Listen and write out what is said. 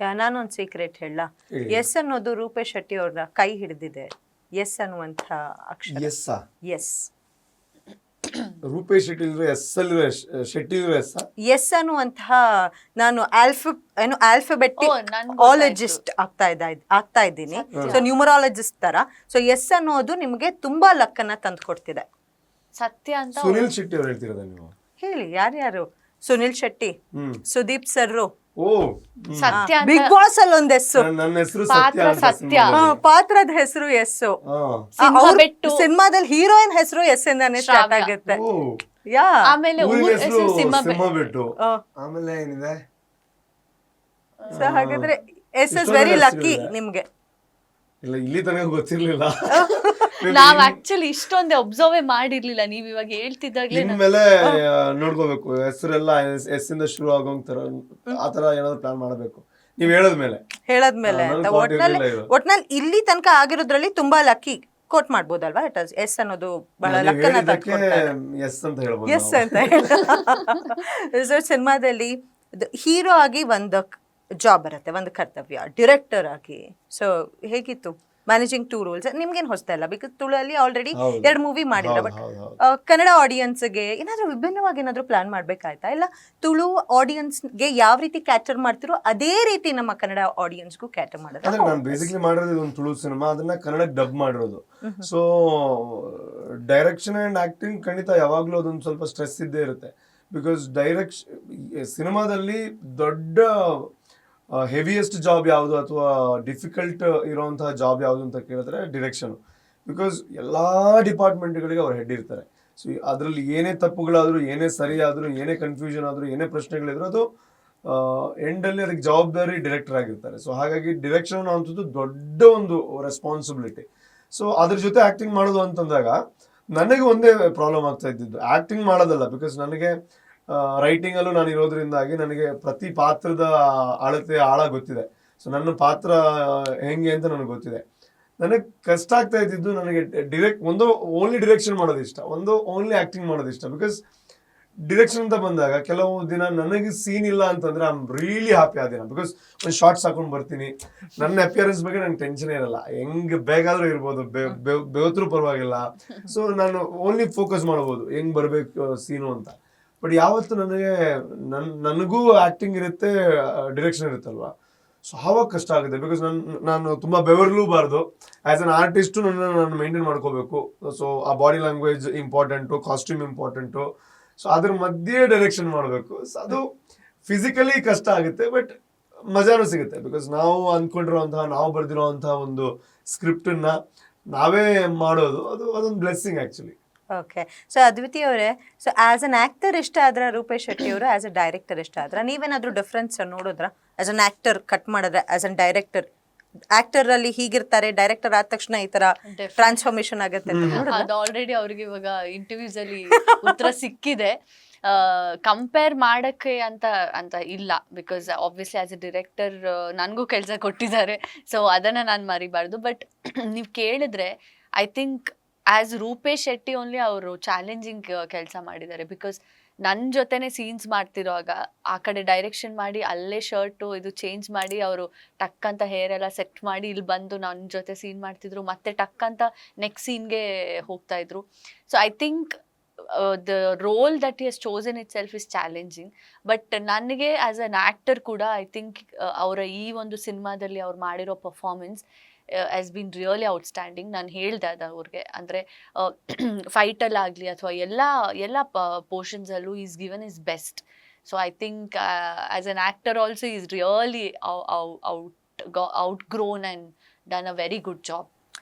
ನಾನೊಂದ್ ಸೀಕ್ರೆಟ್ ಹೇಳ. ಎಸ್ ಅನ್ನೋದು ರೂಪೇಶ್ ಶೆಟ್ಟಿ ಅವ್ರ ಕೈ ಹಿಡಿದಿದೆ. ಎಸ್ ಅನ್ನುವಂಥ ಅಕ್ಷರ. S S. Rupesh Shetty S ಅಲ್ಲಿರೋ ಶೆಟ್ಟಿ ಎಸ್ ಎಸ್ ಅನ್ನುವಂತಹ ನಾನು ಆಲ್ಫ ಏನು ಆಲ್ಫಬೆಟಿಕ್ ಆಲಜಿಸ್ಟ್ ಆಗ್ತಾ ಇದ್ದ ಆಗ್ತಾ ಇದ್ದೀನಿ. ಸೊ ನ್ಯೂಮರಾಲಜಿಸ್ಟ್ ತರ. ಸೊ ಎಸ್ ಅನ್ನೋದು ನಿಮಗೆ ತುಂಬಾ ಲಕ್ಕನ್ನ ತಂದು ಕೊಡ್ತಿದೆ. ಸತ್ಯ ಅಂತ ಸುನಿಲ್ ಶೆಟ್ಟಿ ಅವ್ರು ಹೇಳ್ತಿರೋದ ನೀವು? ಹೇಳಿ ಯಾರ್ಯಾರು? ಸುನಿಲ್ ಶೆಟ್ಟಿ ಸುದೀಪ್ ಸರ್ರು ಓ ಸತ್ಯ ಅಂತ ಬಿಗ್ ಬಾಸ್ ಅಲ್ಲಿ ಒಂದ್ ನನ್ನ ಹೆಸರು ಪಾತ್ರ ಸತ್ಯ. ಪಾತ್ರದ ಹೆಸರು ಎಸ್. ಸಿನಿಮಾದಲ್ಲಿ ಹೀರೋಯಿನ್ ಹೆಸರು ಎಸ್ ಇಂದಾನೆ ಸ್ಟಾರ್ಟ್ ಆಗುತ್ತೆ. ಯಾ. ಆಮೇಲೆ ಏನಿದೆ? ಸೊ ಹಾಗಾದ್ರೆ ಎಸ್ ಇಸ್ ವೆರಿ ಲಕ್ಕಿ. ನಿಮ್ಗೆ. ಇಲ್ಲ ಇಲ್ಲಿ ತನಕ ಗೊತ್ತಿರ್ಲಿಲ್ಲ. ನಾವ್ ಆಕ್ಚುಲಿ ಇಷ್ಟೊಂದೇ ಅಬ್ಸರ್ವ್ ಮಾಡಿರ್ಲಿಲ್ಲ ನೀವ್ ಇವಾಗ ಹೇಳ್ತಿದ್ದಾಗ್ಲೇ ನನ್- ಇನ್ಮೇಲೆ ನೋಡ್ಕೋಬೇಕು. ಹೆಸರೆಲ್ಲ ಎಸ್ ಇಂದ ಶುರು ಆಗೋಂಗ್ ತರ ಆತರ ಏನಾದ್ರು ಪ್ಲಾನ್ ಮಾಡಬೇಕು. ನೀವ್ ಹೇಳದ್ಮೇಲೆ. ಹೇಳದ್ಮೇಲೆ. ಹೇಳದ್ ಮೇಲೆ ನನ್ಗ್ thought ಒಟ್ನಲ್ಲಿ ಇರ್ಲಿಲ್ಲ ಇದು. ಒಟ್ನಲ್ಲಿ ಇಲ್ಲಿ ತನಕ ಆಗಿರೋದ್ರಲ್ಲಿ ತುಂಬಾ ಲಕ್ಕಿ ಕೋಟ್ ಮಾಡ್ಬೋದಲ್ವಾ? ಇಟ್ ಎಸ್ ಅನ್ನೋದು ಬಹಳ ನೀವ್ ಲಕ್ಕನ್ನ ಹೇಳಿದ್ದಕ್ಕೆ ತಂದ್ಕೊಡ್ತಾರೆ ಎಸ್ ಅಂತ ಹೇಳ್ಬೋದು ಎಸ್ ನಾವು. ಅಂತ ಸೊ ಸಿನಿಮಾದಲ್ಲಿ ಹೀರೋ ಆಗಿ ಒಂದು ಜಾಬ್ ಬರುತ್ತೆ ಒಂದು ಕರ್ತವ್ಯ ಡಿರೆಕ್ಟರ್ ಆಗಿ. ಸೊ ಹೇಗಿತ್ತು? ಮ್ಯಾನೇಜಿಂಗ್ ಟೂ ರೋಲ್ಸ್ ನಿಮ್ಗೇನು ಹೊಸ್ತಾ ಇಲ್ಲ? ಬಿಕಾಸ್ ತುಳುವಲ್ಲಿ ಆಲ್ರೆಡಿ. ಎರಡು ಮೂವಿ ಮಾಡಿಲ್ಲ ಬಟ್. ಕನ್ನಡ ಆಡಿಯನ್ಸ್ಗೆ ಏನಾದರೂ ವಿಭಿನ್ನವಾಗಿ ಏನಾದರೂ ಪ್ಲಾನ್ ಮಾಡಬೇಕಾಯ್ತಾ? ಇಲ್ಲ ತುಳು ಆಡಿಯನ್ಸ್ಗೆ ಯಾವ ರೀತಿ ಕ್ಯಾಟರ್ ಮಾಡ್ತಿರೋ ಅದೇ ರೀತಿ ನಮ್ಮ ಕನ್ನಡ ಆಡಿಯನ್ಸ್ಗೂ ಕ್ಯಾಟರ್ ಅಂದ್ರೆ ಮಾಡೋದು ನಾನು ಬೇಸಿಕ್ಲಿ ಮಾಡಿರೋದು ಒಂದು ತುಳು ಸಿನಿಮಾ ಅದನ್ನ ಕನ್ನಡಕ್ಕೆ ಡಬ್ ಮಾಡಿರೋದು. ಸೊ ಡೈರೆಕ್ಷನ್ ಅಂಡ್ ಆಕ್ಟಿಂಗ್ ಖಂಡಿತ ಯಾವಾಗಲೂ ಅದೊಂದು ಸ್ವಲ್ಪ ಸ್ಟ್ರೆಸ್ ಇದ್ದೇ ಇರುತ್ತೆ. ಬಿಕಾಸ್ ಡೈರೆಕ್ಷನ್ ಸಿನಿಮಾದಲ್ಲಿ ದೊಡ್ಡ ಹೆವಿಯೆಸ್ಟ್ ಜಾಬ್ ಯಾವುದು ಅಥವಾ ಡಿಫಿಕಲ್ಟ್ ಇರುವಂತಹ ಜಾಬ್ ಯಾವುದು ಅಂತ ಕೇಳಿದ್ರೆ ಡಿರೆಕ್ಷನ್ ಬಿಕಾಸ್ ಎಲ್ಲ ಡಿಪಾರ್ಟ್ಮೆಂಟ್ಗಳಿಗೆ ಅವ್ರು ಹೆಡ್ ಇರ್ತಾರೆ. ಸೊ ಅದರಲ್ಲಿ ಏನೇ ತಪ್ಪುಗಳಾದರೂ, ಏನೇ ಸರಿ ಆದರೂ ಏನೇ ಕನ್ಫ್ಯೂಷನ್ ಆದರೂ, ಏನೇ ಪ್ರಶ್ನೆಗಳಿದ್ರೂ ಅದು ಎಂಡಲ್ಲಿ ಅದಕ್ಕೆ ಜವಾಬ್ದಾರಿ ಡಿರೆಕ್ಟರ್ ಆಗಿರ್ತಾರೆ. ಸೊ ಹಾಗಾಗಿ ಡಿರೆಕ್ಷನ್ ಅನ್ನೋಂಥದ್ದು ದೊಡ್ಡ ಒಂದು ರೆಸ್ಪಾನ್ಸಿಬಿಲಿಟಿ ಸೊ ಅದ್ರ ಜೊತೆ ಆ್ಯಕ್ಟಿಂಗ್ ಮಾಡೋದು ಅಂತಂದಾಗ, ನನಗೆ ಒಂದೇ ಪ್ರಾಬ್ಲಮ್ ಆಗ್ತಾ ಇದ್ದಿದ್ದು. ಆ್ಯಕ್ಟಿಂಗ್ ಮಾಡೋದಲ್ಲ ಬಿಕಾಸ್ ನನಗೆ ರೈಟಿಂಗ್ ಅಲ್ಲೂ ನಾನು ಇರೋದ್ರಿಂದಾಗಿ ನನಗೆ ಪ್ರತಿ ಪಾತ್ರದ ಅಳತೆ ಆಳ ಗೊತ್ತಿದೆ. ಸೊ ನನ್ನ ಪಾತ್ರ ಹೆಂಗೆ ಅಂತ ನನಗೆ ಗೊತ್ತಿದೆ. ನನಗೆ ಕಷ್ಟ ಆಗ್ತಾ ಇದ್ದಿದ್ದು ನನಗೆ ಡಿರೆಕ್ಟ್ ಒಂದು ಓನ್ಲಿ ಡಿರೆಕ್ಷನ್ ಮಾಡೋದು ಇಷ್ಟ. ಒಂದು ಓನ್ಲಿ ಆ್ಯಕ್ಟಿಂಗ್ ಮಾಡೋದು ಇಷ್ಟ. ಬಿಕಾಸ್ ಡಿರೆಕ್ಷನ್ ಅಂತ ಬಂದಾಗ ಕೆಲವು ದಿನ ನನಗೆ ಸೀನ್ ಇಲ್ಲ ಅಂತಂದ್ರೆ ಐ ಆಮ್ ರಿಯಲಿ ಹ್ಯಾಪಿ ಆ ದಿನ. ಬಿಕಾಸ್ ಒಂದು ಶಾರ್ಟ್ಸ್ ಹಾಕೊಂಡು ಬರ್ತೀನಿ. ನನ್ನ ಅಪಿಯರೆನ್ಸ್ ಬಗ್ಗೆ ನಂಗೆ ಟೆನ್ಷನ್ ಇರಲ್ಲ. ಹೆಂಗೆ ಬೇಕಾದ್ರೂ ಇರ್ಬೋದು. ಬೇವತ್ರೂ ಪರವಾಗಿಲ್ಲ. ಸೊ ನಾನು ಓನ್ಲಿ ಫೋಕಸ್ ಮಾಡ್ಬೋದು. ಹೆಂಗೆ ಬರಬೇಕು ಸೀನು ಅಂತ. ಬಟ್ ಯಾವತ್ತು ನನಗೆ ನನ್, ನನಗೂ ಆಕ್ಟಿಂಗ್ ಇರುತ್ತೆ ಡಿರೆಕ್ಷನ್ ಇರುತ್ತಲ್ವಾ? ಸೊ ಆವಾಗ ಕಷ್ಟ ಆಗುತ್ತೆ. ಬಿಕಾಸ್ ನಾನು ನಾನು ತುಂಬಾ ಬೆವರ್ಲೂಬಾರ್ದು. ಆ್ಯಸ್ ಅನ್ ಆರ್ಟಿಸ್ಟು ನನ್ನ, ನಾನು ಮೇಂಟೈನ್ ಮಾಡ್ಕೋಬೇಕು. ಸೊ ಆ body language important costume important so ಅದ್ರ ಮಧ್ಯೆ ಡೈರೆಕ್ಷನ್ ಮಾಡಬೇಕು. ಸೊ ಅದು ಫಿಸಿಕಲಿ ಕಷ್ಟ ಆಗುತ್ತೆ ಬಟ್ ಮಜಾನೂ ಸಿಗುತ್ತೆ. ಬಿಕಾಸ್ ನಾವು ಅಂದ್ಕೊಂಡಿರೋವಂತಹ ನಾವು ಬರೆದಿರುವಂತಹ ಒಂದು ಸ್ಕ್ರಿಪ್ಟನ್ನು ನಾವೇ ಮಾಡೋದು, ಅದು, ಅದೊಂದು blessing actually okay so Adviti ಅವರೇ ಸೊ ಆಸ್ ಅನ್ ಆಕ್ಟರ್ ಇಷ್ಟ ಆದ್ರೆ ರೂಪೇಶ್ ಶೆಟ್ಟಿ ಅವರು ಆಸ್ ಅ ಡೈರೆಕ್ಟರ್ ಇಷ್ಟ ಆದ್ರ ನೀವೇನಾದ್ರೂ ಡಿಫ್ರೆನ್ಸ್ ನೋಡಿದ್ರ? ಆಸ್ ಅನ್ ಆಕ್ಟರ್ ಕಟ್ ಮಾಡಿದ್ರೆ ಆಸ್ ಅನ್ ಡೈರೆಕ್ಟರ್ ಆಕ್ಟರ್ ಅಲ್ಲಿ ಹೀಗಿರ್ತಾರೆ ಡೈರೆಕ್ಟರ್ ಆದ ತಕ್ಷಣ ಈ ತರ ಟ್ರಾನ್ಸ್ಫಾರ್ಮೇಶನ್ ಆಗುತ್ತೆ ಅದು ಆಲ್ರೆಡಿ ಅವ್ರಿಗೆ ಇವಾಗ ಇಂಟರ್ವ್ಯೂಸ್ ಅಲ್ಲಿ ಉತ್ತರ ಸಿಕ್ಕಿದೆ. ಕಂಪೇರ್ ಮಾಡಕ್ಕೆ ಅಂತ ಅಂತ ಇಲ್ಲ because obviously as a director ನನಗೂ ಕೆಲಸ ಕೊಟ್ಟಿದ್ದಾರೆ. ಸೊ ಅದನ್ನ ನಾನು ಮರಿಬಾರ್ದು. ಬಟ್ ನೀವು ಕೇಳಿದ್ರೆ I think as Rupesh Shetty only ಅವರು ಚಾಲೆಂಜಿಂಗ್ ಕೆಲಸ ಮಾಡಿದ್ದಾರೆ. ಬಿಕಾಸ್ ನನ್ನ ಜೊತೆನೆ ಸೀನ್ಸ್ ಮಾಡ್ತಿರುವಾಗ ಆ ಕಡೆ ಡೈರೆಕ್ಷನ್ ಮಾಡಿ, ಅಲ್ಲೇ ಶರ್ಟು ಇದು ಚೇಂಜ್ ಮಾಡಿ, ಅವರು ಟಕ್ ಅಂತ ಹೇರ್ ಎಲ್ಲ ಸೆಟ್ ಮಾಡಿ ಇಲ್ಲಿ ಬಂದು ನನ್ನ ಜೊತೆ ಸೀನ್ ಮಾಡ್ತಿದ್ರು. ಮತ್ತೆ ಟಕ್ ಅಂತ ನೆಕ್ಸ್ಟ್ ಸೀನ್ಗೆ ಹೋಗ್ತಾ ಇದ್ರು. So I think the role that has chosen itself is challenging but ನನಗೆ ಆಸ್ ಅನ್ ಆ್ಯಕ್ಟರ್ ಕೂಡ ಐ ಥಿಂಕ್ ಅವರ ಈ ಒಂದು ಸಿನಿಮಾದಲ್ಲಿ ಅವ್ರು ಮಾಡಿರೋ performance has been really outstanding ನಾನು ಹೇಳ್ದೆ ಅದು ಅವ್ರಿಗೆ. ಅಂದರೆ ಫೈಟಲ್ಲಾಗಲಿ ಅಥವಾ ಎಲ್ಲ ಎಲ್ಲ ಪೋರ್ಷನ್ಸಲ್ಲೂ is given is best so I think as an actor also is really out out grown and done a very good job